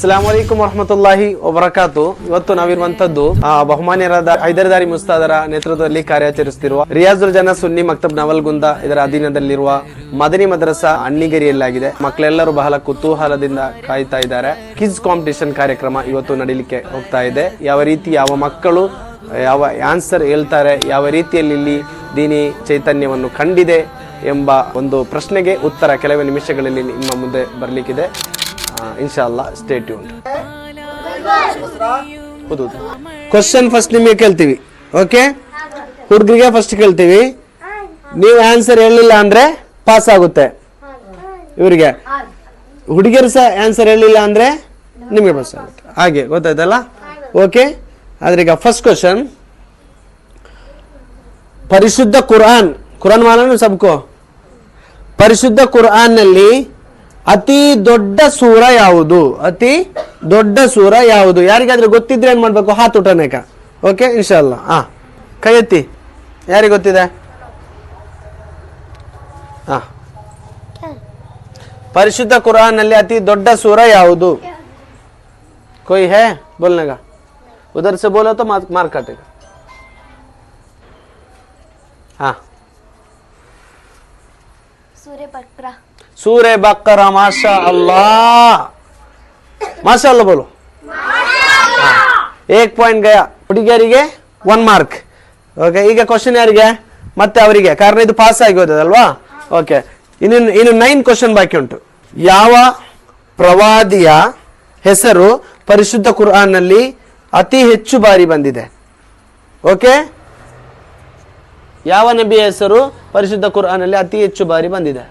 ಅಸ್ಲಾಂ ವಲೈಕುಂ ವರಹಮತುಲ್ಲಾಹಿ ವಬರಕಾತು ಇವತ್ತು ನಾವಿರುವಂತದ್ದು ಬಹುಮಾನ್ಯರಾದ ಹೈದರದಾರಿ ಮುಸ್ತಾದರ ನೇತೃತ್ವದಲ್ಲಿ ಕಾರ್ಯಾಚರಿಸುತ್ತಿರುವ ರಿಯಾಜುಲ್ ಜನ ಸುನ್ನಿ ಮಕ್ತಬ್ ನವಲ್ಗುಂದ ಇದರ ಅಧೀನದಲ್ಲಿರುವ ಮದನಿ ಮದ್ರಸ ಅಣ್ಣಿಗೇರಿಯಲ್ಲಾಗಿದೆ. ಮಕ್ಕಳೆಲ್ಲರೂ ಬಹಳ ಕುತೂಹಲದಿಂದ ಕಾಯ್ತಾ ಇದ್ದಾರೆ. ಕಿಡ್ಸ್ ಕಾಂಪಿಟೇಷನ್ ಕಾರ್ಯಕ್ರಮ ಇವತ್ತು ನಡೀಲಿಕ್ಕೆ ಹೋಗ್ತಾ ಇದೆ. ಯಾವ ರೀತಿ ಯಾವ ಮಕ್ಕಳು, ಯಾವ ಆನ್ಸರ್ ಹೇಳ್ತಾರೆ, ಯಾವ ರೀತಿಯಲ್ಲಿ ಇಲ್ಲಿ ದೀನಿ ಚೈತನ್ಯವನ್ನು ಕಂಡಿದೆ ಎಂಬ ಒಂದು ಪ್ರಶ್ನೆಗೆ ಉತ್ತರ ಕೆಲವೇ ನಿಮಿಷಗಳಲ್ಲಿ ನಿಮ್ಮ ಮುಂದೆ ಬರಲಿಕ್ಕಿದೆ. ಇನ್ಶಾಲ್ಲ ಸ್ಟೇ ಟ್ಯೂನ್ ಹೌದು ಕ್ವಶನ್ ಫಸ್ಟ್ ನಿಮಗೆ ಕೇಳ್ತೀವಿ ಓಕೆ ಹುಡುಗರಿಗೆ ಫಸ್ಟ್ ಕೇಳ್ತೀವಿ. ನೀವು ಆನ್ಸರ್ ಹೇಳಿಲ್ಲ ಅಂದ್ರೆ ಪಾಸ್ ಆಗುತ್ತೆ. ಇವರಿಗೆ. ಹುಡುಗಿಯರು ಸಹ ಆನ್ಸರ್ ಹೇಳಿಲ್ಲ ಅಂದ್ರೆ ನಿಮಗೆ ಪಾಸ್ ಆಗುತ್ತೆ. ಹಾಗೆ ಗೊತ್ತಾಯ್ತಲ್ಲ? ಓಕೆ ಆದ್ರೆ ಈಗ ಫಸ್ಟ್ ಕ್ವಶನ್ ಪರಿಶುದ್ಧ ಕುರ್ಆನ್ ಕುರಾನ್ ಮಾಲನು ಸಬ್ಕೋ? ಪರಿಶುದ್ಧ ಕುರ್ಆನ್ನಲ್ಲಿ ಅತಿ ದೊಡ್ಡ ಸೂರ ಯಾವುದು? ಅತಿ ದೊಡ್ಡ ಸೂರ ಯಾವುದು? ಯಾರಿಗಾದ್ರೆ ಗೊತ್ತಿದ್ರೆ ಏನು ಮಾಡಬೇಕು? ಹಾತುಟನೇಕ ಓಕೆ ಇನ್ಶಾಲ್ಲ ಆ ಕೈ ಎತ್ತಿ ಯಾರಿಗೆ ಗೊತ್ತಿದೆ? ಹಾಂ ಪರಿಶುದ್ಧ ಕುರಾನಲ್ಲಿ ಅತಿ ದೊಡ್ಡ ಸೂರ ಯಾವುದು? ಕೊಯ್ ಹೇ, ಬೋಲ್ನಾಗ. ಉದರ್ಸ ಸೆ ಬೋಲೋ ತೋ ಮಾರ್ಕ್ ಮಾರ್ಕಾಟೆಗ ಹಾ ಸೂರ್ಯ ಬಕ್ರಾ সুরে বাক্কারা মাশা আল্লাহ ಮಾಶಾ ಅಲ್ಲ ಬೋಲು ಏಕ್ ಪಾಯಿಂಟ್ ಗಯ. ಹುಡುಗಿಯರಿಗೆ ಒನ್ ಮಾರ್ಕ್ ಓಕೆ ಈಗ ಕ್ವಶನ್ ಯಾರಿಗೆ? ಮತ್ತೆ ಅವರಿಗೆ. ಕಾರಣ ಇದು ಪಾಸ್ ಆಗಿ ಹೋದದಲ್ವಾ ಓಕೆ ಇನ್ನು ಇನ್ನು ನೈನ್ ಕ್ವಶನ್ ಬಾಕಿ ಉಂಟು. ಯಾವ ಪ್ರವಾದಿಯ ಹೆಸರು ಪರಿಶುದ್ಧ ಕುರ್ಆನ್ನಲ್ಲಿ ಅತಿ ಹೆಚ್ಚು ಬಾರಿ ಬಂದಿದೆ? ಓಕೆ ಯಾವ ನಬಿಯ ಹೆಸರು ಪರಿಶುದ್ಧ ಕುರ್ಆನ್ನಲ್ಲಿ ಅತಿ ಹೆಚ್ಚು ಬಾರಿ ಬಂದಿದೆ?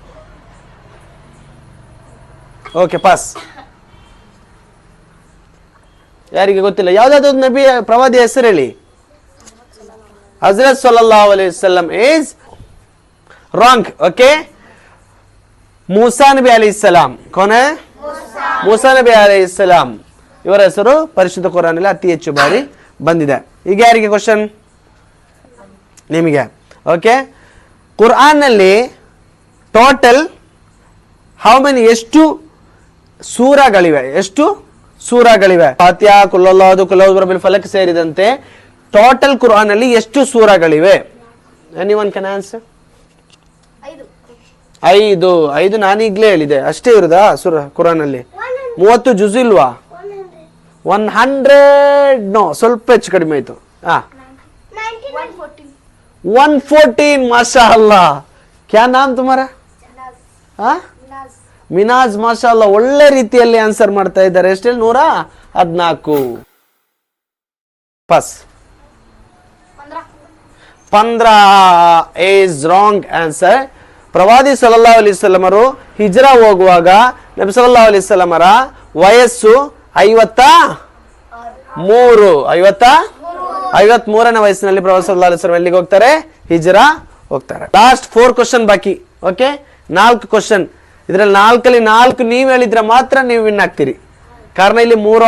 ಓಕೆ ಪಾಸ್ ಯಾರಿಗೆ ಗೊತ್ತಿಲ್ಲ? ಯಾವ್ದಾದ್ರು ಒಂದು ನಬಿ ಪ್ರವಾದಿ ಹೆಸರು ಹೇಳಿ. ಹಜರತ್ ಸಲ್ಲಲ್ಲಾಹು ಅಲೈಹಿ ವಸಲ್ಲಂ ಈಸ್ ರಾಂಗ್ ಓಕೆ ಮೂಸಾ ನಬಿ ಅಲಿ ಇಸ್ಲಾಂ ಕೊನೆ? ಮೂಸಾ ನಬಿ ಅಲಿ ಇಸ್ಲಾಂ ಇವರ ಹೆಸರು ಪರಿಶುದ್ಧ ಕುರಾನಲ್ಲಿ ಅತಿ ಹೆಚ್ಚು ಬಾರಿ ಬಂದಿದೆ. ಈಗ ಯಾರಿಗೆ ಕ್ವಶನ್ ನಿಮಗೆ. ಓಕೆ ಕುರ್ಆನ್ನಲ್ಲಿ ಟೋಟಲ್ ಹೌ ಮೆನಿ ಎಷ್ಟು ಸೂರಗಳಿವೆ. ಎಷ್ಟು? ಸೂರಗಳಿವೆ. ಫಾತ್ಯ ಕುಲ್ಲಲ್ಲಾದು ಕುಲ್ಲೌದು ಬಿಲ್ ಫಲಕ್ ಸೇರಿದಂತೆ ಟೋಟಲ್ ಕುರಾನ್ ಅಲ್ಲಿ ಎಷ್ಟು ಸೂರಗಳಿವೆ? ಎನಿ ಒನ್ ಕ್ಯಾನ್ ಆನ್ಸರ್ ಐದು. ಐದು ನಾನೀಗ್ಲೇ ಹೇಳಿದೆ. ಅಷ್ಟೇ ಇರುದಾ ಸುರ ಕುರಾನ್ ಅಲ್ಲಿ ಮೂವತ್ತು ಜುಜ್ ಇಲ್ವಾ? ಒನ್ ಹಂಡ್ರೆಡ್ ನೋ ಸ್ವಲ್ಪ ಹೆಚ್ಚು ಕಡಿಮೆ ಆಯ್ತು. ಹಾ. ಒನ್ ಫೋರ್ಟೀನ್ ಮಾಶಾ ಅಲ್ಲಾ ಕ್ಯಾ ನಾಮ್ ತುಮಾರ? ಹಾ? ಮಿನಾಜ್ ಮಾಷಾಲ್ಲ ಒಳ್ಳೆ ರೀತಿಯಲ್ಲಿ ಆನ್ಸರ್ ಮಾಡ್ತಾ ಇದ್ದಾರೆ. ಎಷ್ಟೇಳಿ ನೂರ ಹದಿನಾಲ್ಕು. ಪಸ್. ಪಂದ್ರ. ಈಸ್ ರಾಂಗ್ ಆನ್ಸರ್ ಪ್ರವಾದಿ ಸಲ್ಲಾ ಅಲಿಸ್ಲಮರು ಹಿಜ್ರಾ ಹೋಗುವಾಗ ನಬಿ ಸಲ್ಲಾ ಅಲಿಸ್ಲಮರ ವಯಸ್ಸು ಐವತ್ತ ಮೂರು. ಐವತ್ತ ಐವತ್ ಮೂರನೇ ವಯಸ್ಸಿನಲ್ಲಿ ಪ್ರವಾದಿ ಸಲ್ಲಾ ಅಲಿಸ್ಲಮ್ ಎಲ್ಲಿಗೆ ಹೋಗ್ತಾರೆ? ಹಿಜ್ರಾ ಹೋಗ್ತಾರೆ. ಲಾಸ್ಟ್ ಫೋರ್ ಕ್ವಶನ್ ಬಾಕಿ. ಓಕೆ ನಾಲ್ಕು ಕ್ವಶನ್ ಇದ್ರಲ್ಲಿ ನಾಲ್ಕಲ್ಲಿ ನಾಲ್ಕು ನೀವು ಹೇಳಿದ್ರೆ ಮಾತ್ರ ನೀವು ವಿನ್ ಆಗ್ತೀರಿ. ಕಾರಣ ಇಲ್ಲಿ ಮೂರು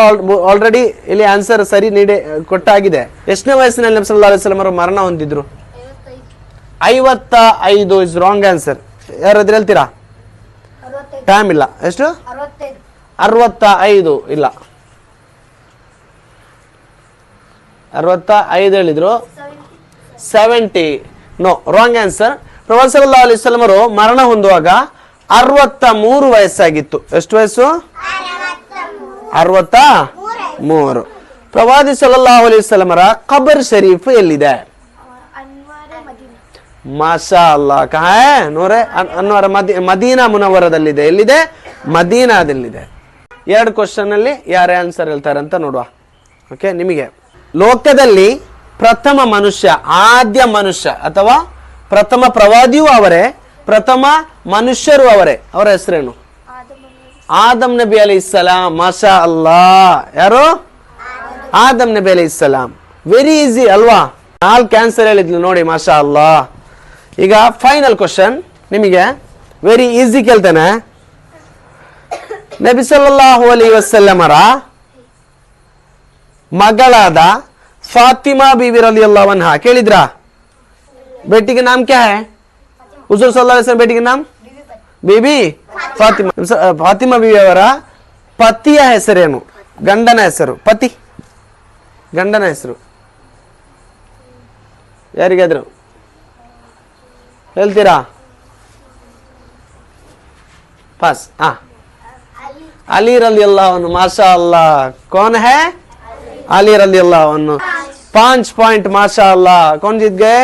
ಆಲ್ರೆಡಿ ಇಲ್ಲಿ ಆನ್ಸರ್ ಸರಿ ನೀಡಿ, ಕೊಟ್ಟಾಗಿದೆ. ಎಷ್ಟನೇ ವಯಸ್ಸಿನಲ್ಲಿ ನಬಿ ಸಲ್ಲಾ ಮರಣ ಹೊಂದಿದ್ರು? ಐವತ್ತ ಐದು ಇಸ್ ರಾಂಗ್ ಆನ್ಸರ್ ಯಾರಾದ್ರೂ ಹೇಳ್ತೀರಾ? ಟೈಮ್ ಇಲ್ಲ. ಎಷ್ಟು? ಅರವತ್ತ ಐದು ಇಲ್ಲ. ಅರವತ್ತ ಐದು ಹೇಳಿದ್ರು ಸೆವೆಂಟಿ ನೋ ರಾಂಗ್ ಆನ್ಸರ್ ಪ್ರವಾಸ ಅಲ್ಲಿ ಸಲಮರು ಮರಣ ಹೊಂದುವಾಗ ಅರವತ್ತ ಮೂರು ವಯಸ್ಸಾಗಿತ್ತು. ಎಷ್ಟು ವಯಸ್ಸು? ಅರವತ್ತ ಮೂರು. ಪ್ರವಾದಿ ಸಲ್ಲಲ್ಲಾಹು ಅಲೈಹಿ ವಸಲ್ಲಮರ ಖಬರ್ ಶರೀಫ್ ಎಲ್ಲಿದೆ? ಮಾಶಾ ಅಲ್ಲಾ ಕಹಾ? ನೋರೆ, ಅನ್- ಅನ್ವರ ಮದಿ, ಮದೀನಾ ಮುನವರದಲ್ಲಿದೆ. ಎಲ್ಲಿದೆ? ಮದೀನಾದಲ್ಲಿದೆ. ಎರಡು ಕ್ವಶನ್ ಅಲ್ಲಿ ಯಾರೇ ಆನ್ಸರ್ ಹೇಳ್ತಾರೆ ಅಂತ ನೋಡುವ. ಓಕೆ ನಿಮಗೆ. ಲೋಕದಲ್ಲಿ ಪ್ರಥಮ ಮನುಷ್ಯ, ಆದ್ಯ ಮನುಷ್ಯ ಅಥವಾ ಪ್ರಥಮ ಪ್ರವಾದಿಯೂ ಅವರೇ ಪ್ರಥಮ ಮನುಷ್ಯರು ಅವರೇ. ಅವರ ಹೆಸರೇನು? ಆದಮ್ ನಬಿ ಅಲಿ ಇಸ್ಸಲಾಂ ಮಾಶಾ ಅಲ್ಲಾ ಯಾರು? ಆದಮ್ ನಬಿ ಅಲಿ ಇಸ್ಸಲಾಂ ವೆರಿ ಈಸಿ ಅಲ್ವಾ? ನಾಲ್ಕು ಕ್ಯಾನ್ಸರ್ ಹೇಳಿದ್ಲು ನೋಡಿ ಮಾಶಾ ಅಲ್ಲಾ ಈಗ ಫೈನಲ್ ಕ್ವಶನ್ ನಿಮಗೆ. ವೆರಿ ಈಸಿ ಕೇಳ್ತೇನೆ. ನಬಿ ಸಲ್ಲಲ್ಲಾಹು ಅಲಿ ವಸಲ್ಲಮರ ಮಗಳಾದ ಫಾತಿಮಾ ಬೀವಿ ರಲಿ ಹಾ ಕೇಳಿದ್ರಾ? ನಾಮ ಕ್ಯಾ ಹೈ? ಹುಜೂರ್ ಸಲ್ಲಾ ಅಲೈಹಿ ವಸಲ್ಲಂ ಬೇಟಿಗೆ ನಾಮ್ बीबी फातिमा फातिमा बीवी ಅವರ ಪತಿಯ ಹೆಸರೇನು ಗಂಡನ ಹೆಸರು ಪತಿ ಗಂಡನ ಹೆಸರು ಯಾರಿಗಾದ್ರು ಹೇಳ್ತೀರಾ ಪಾಸ್ ಹಾ अली रली अल्लाह माशा अल्लाह कौन है अली रली अल्लाह पांच पॉइंट माशा अल्लाह कौन जीत गए